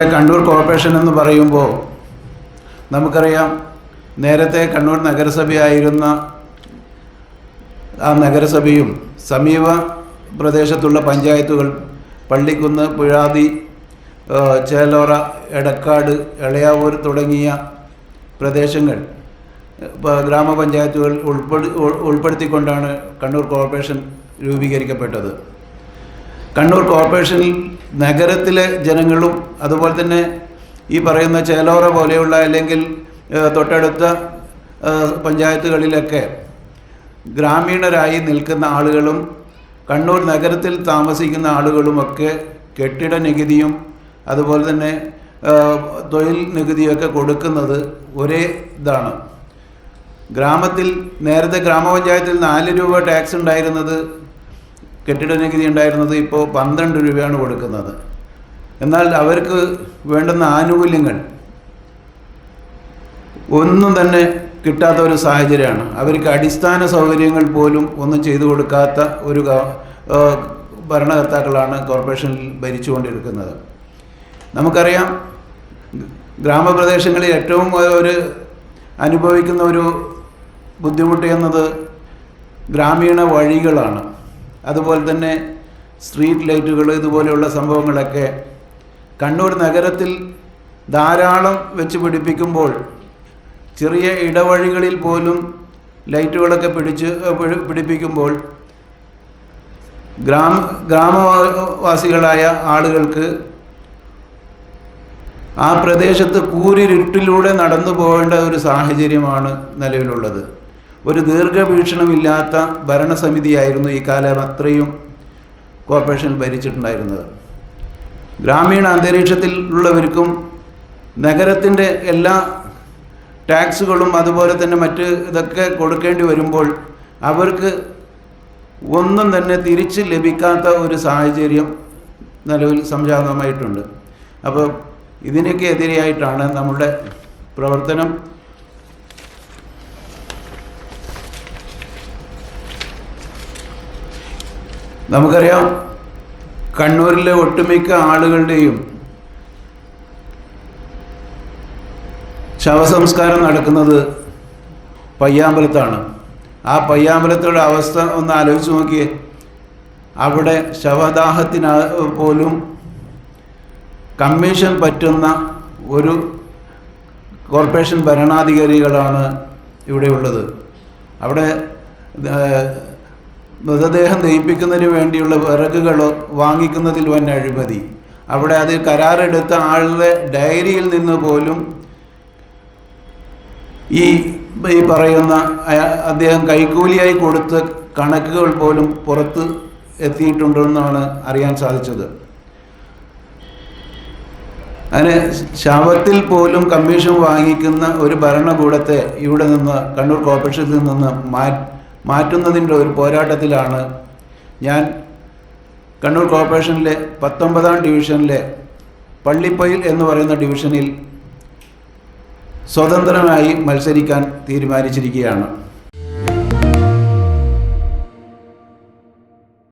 Kannur corporation എന്ന് പറയുമ്പോൾ നമുക്കറിയാം നേരത്തെ കണ്ണൂർ നഗരസഭയായിരുന്ന ആ നഗരസഭയും സമീപ പ്രദേശത്തുള്ള പഞ്ചായത്തുകൾ പള്ളിക്കുന്ന് പുഴാതി ചേലോറ എടക്കാട് എളയാവൂർ തുടങ്ങിയ പ്രദേശങ്ങൾ ഗ്രാമപഞ്ചായത്തുകൾ ഉൾപ്പെടു ഉൾ- ഉൾപ്പെടുത്തിക്കൊണ്ടാണ് കണ്ണൂർ കോർപ്പറേഷൻ രൂപീകരിക്കപ്പെട്ടത്. കണ്ണൂർ കോർപ്പറേഷനിൽ നഗരത്തിലെ ജനങ്ങളും അതുപോലെ തന്നെ ഈ പറയുന്ന ചേലോറ പോലെയുള്ള അല്ലെങ്കിൽ തൊട്ടടുത്ത പഞ്ചായത്തുകളിലൊക്കെ ഗ്രാമീണരായി നിൽക്കുന്ന ആളുകളും കണ്ണൂർ നഗരത്തിൽ താമസിക്കുന്ന ആളുകളുമൊക്കെ കെട്ടിട നികുതിയും അതുപോലെ തന്നെ തൊഴിൽ നികുതിയൊക്കെ കൊടുക്കുന്നത് ഒരേ ഇതാണ്. ഗ്രാമത്തിൽ നേരത്തെ ഗ്രാമപഞ്ചായത്തിൽ നാല് രൂപ ടാക്സ് ഉണ്ടായിരുന്നത് കെട്ടിട നികുതി ഉണ്ടായിരുന്നത് ഇപ്പോൾ പന്ത്രണ്ട് രൂപയാണ് കൊടുക്കുന്നത്. എന്നാൽ അവർക്ക് വേണ്ടുന്ന ആനുകൂല്യങ്ങൾ ഒന്നും തന്നെ കിട്ടാത്ത ഒരു സാഹചര്യമാണ്. അവർക്ക് അടിസ്ഥാന സൗകര്യങ്ങൾ പോലും ഒന്നും ചെയ്തു കൊടുക്കാത്ത ഒരു ഭരണകർത്താക്കളാണ് കോർപ്പറേഷനിൽ ഭരിച്ചുകൊണ്ടിരിക്കുന്നത്. നമുക്കറിയാം ഗ്രാമപ്രദേശങ്ങളിൽ ഏറ്റവും ഒരു അനുഭവിക്കുന്ന ഒരു ബുദ്ധിമുട്ട് എന്നത് ഗ്രാമീണ വഴികളാണ്. അതുപോലെ തന്നെ സ്ട്രീറ്റ് ലൈറ്റുകൾ ഇതുപോലെയുള്ള സംഭവങ്ങളൊക്കെ കണ്ണൂർ നഗരത്തിൽ ധാരാളം വെച്ച് പിടിപ്പിക്കുമ്പോൾ ചെറിയ ഇടവഴികളിൽ പോലും ലൈറ്റുകളൊക്കെ പിടിച്ച് പിടിപ്പിക്കുമ്പോൾ ഗ്രാമ ഗ്രാമവാസികളായ ആളുകൾക്ക് ആ പ്രദേശത്ത് കൂരിരുട്ടിലൂടെ നടന്നു പോകേണ്ട ഒരു സാഹചര്യമാണ് നിലവിലുള്ളത്. ഒരു ദീർഘവീക്ഷണമില്ലാത്ത ഭരണസമിതിയായിരുന്നു ഈ കാലം അത്രയും കോർപ്പറേഷൻ ഭരിച്ചിട്ടുണ്ടായിരുന്നത്. ഗ്രാമീണ അന്തരീക്ഷത്തിലുള്ളവർക്കും നഗരത്തിന്റെ എല്ലാ ടാക്സുകളും അതുപോലെ തന്നെ മറ്റ് ഇതൊക്കെ കൊടുക്കേണ്ടി വരുമ്പോൾ അവർക്ക് ഒന്നും തന്നെ തിരിച്ച് ലഭിക്കാത്ത ഒരു സാഹചര്യം നിലവിൽ സംജാതമായിട്ടുണ്ട്. അപ്പോൾ ഇതിനൊക്കെ എതിരെയായിട്ടാണ് നമ്മുടെ പ്രവർത്തനം. നമുക്കറിയാം കണ്ണൂരിലെ ഒട്ടുമിക്ക ആളുകളുടെയും ശവസംസ്കാരം നടക്കുന്നത് പയ്യാമ്പലത്താണ്. ആ പയ്യാമ്പലത്തുള്ള അവസ്ഥ ഒന്ന് ആലോചിച്ച് നോക്കിയേ. അവിടെ ശവദാഹത്തിന് പോലും കമ്മീഷൻ പറ്റുന്ന ഒരു കോർപ്പറേഷൻ ഭരണാധികാരികളാണ് ഇവിടെയുള്ളത് അവിടെ മൃതദേഹം ദഹിപ്പിക്കുന്നതിന് വേണ്ടിയുള്ള വിറകുകൾ വാങ്ങിക്കുന്നതിൽ വൻ അഴിമതി. അവിടെ അത് കരാറെടുത്ത ആളുടെ ഡയറിയിൽ നിന്ന് പോലും ഈ ഈ പറയുന്ന അദ്ദേഹം കൈക്കൂലിയായി കൊടുത്ത കണക്കുകൾ പോലും പുറത്ത് എത്തിയിട്ടുണ്ടെന്നാണ് അറിയാൻ സാധിച്ചത്. അങ്ങനെ ശവത്തിൽ പോലും കമ്മീഷൻ വാങ്ങിക്കുന്ന ഒരു ഭരണകൂടത്തെ ഇവിടെ നിന്ന് കണ്ണൂർ കോർപ്പറേഷനിൽ നിന്ന് മാ മാറ്റുന്നതിന്റെ ഒരു പോരാട്ടത്തിലാണ് ഞാൻ കണ്ണൂർ കോർപ്പറേഷനിലെ പത്തൊമ്പതാം ഡിവിഷനിലെ പള്ളിപ്പയിൽ എന്ന് പറയുന്ന ഡിവിഷനിൽ സ്വതന്ത്രമായി മത്സരിക്കാൻ തീരുമാനിച്ചിരിക്കുകയാണ്.